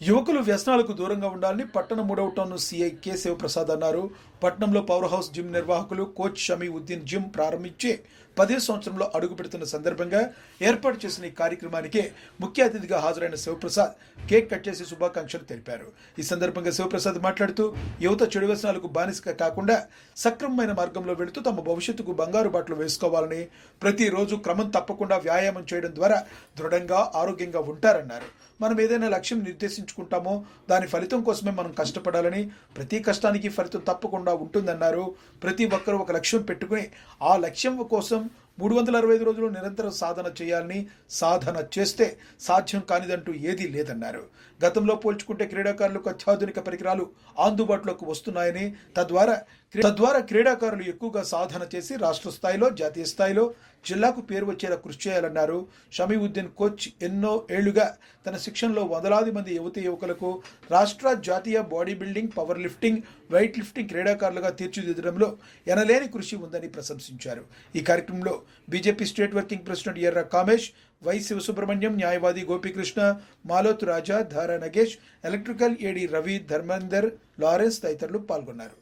యువకులు వ్యసనాలకు దూరంగా ఉండాలని పట్టణ మూడవ టౌన్ సీఐ కె శివప్రసాద్ అన్నారు. పట్టణంలో పవర్ హౌస్ జిమ్ నిర్వాహకులు కోచ్ షమీ ఉద్దీన్ జిమ్ ప్రారంభించి పదే సంవత్సరంలో అడుగు పెడుతున్న సందర్భంగా ఏర్పాటు చేసిన ఈ కార్యక్రమానికి ముఖ్య అతిథిగా హాజరైన శివప్రసాద్ కేక్ కట్ చేసి శుభాకాంక్షలు తెలిపారు. ఈ సందర్భంగా శివప్రసాద్ మాట్లాడుతూ యువత చెడు వ్యసనాలకు బానిసగా కాకుండా సక్రమమైన మార్గంలో వెళుతూ తమ భవిష్యత్తుకు బంగారు బాటలు వేసుకోవాలని ప్రతిరోజు క్రమం తప్పకుండా వ్యాయామం చేయడం ద్వారా దృఢంగా ఆరోగ్యంగా ఉంటారన్నారు. మనం ఏదైనా లక్ష్యం నిర్దేశించుకుంటామో దాని ఫలితం కోసమే మనం కష్టపడాలని ప్రతి కష్టానికి ఫలితం తప్పకుండా ఉంటుందన్నారు. ప్రతి ఒక్కరూ ఒక లక్ష్యం పెట్టుకుని ఆ లక్ష్యం కోసం మూడు వందల అరవై ఐదు రోజులు నిరంతరం సాధన చేయాలని సాధన చేస్తే సాధ్యం కానిదంటూ ఏదీ లేదన్నారు. గతంలో పోల్చుకుంటే క్రీడాకారులకు అత్యాధునిక పరికరాలు అందుబాటులోకి వస్తున్నాయని తద్వారా తద్వారా క్రీడాకారులు ఎక్కువగా సాధన చేసి రాష్ట్ర స్థాయిలో జాతీయ స్థాయిలో జిల్లాకు పేరు వచ్చేలా కృషి చేయాలన్నారు. షమీవుద్దీన్ కోచ్ ఎన్నో ఏళ్ళుగా తన శిక్షణలో వందలాది మంది యువతి యువకులకు రాష్ట్ర జాతీయ body building power lifting weight lifting క్రీడాకారులుగా తీర్చిదిద్దడంలో ఎనలేని కృషి ఉందని ప్రశంసించారు. ఈ కార్యక్రమంలో బీజేపీ స్టేట్ వర్కింగ్ ప్రెసిడెంట్ ఎర్ర కామేష్ వై శివసుబ్రహ్మణ్యం న్యాయవాది Gopikrishna Maloth Raja Dhara Nagesh electrical AD Ravi Dharmender Lawrence తదితరులు పాల్గొన్నారు.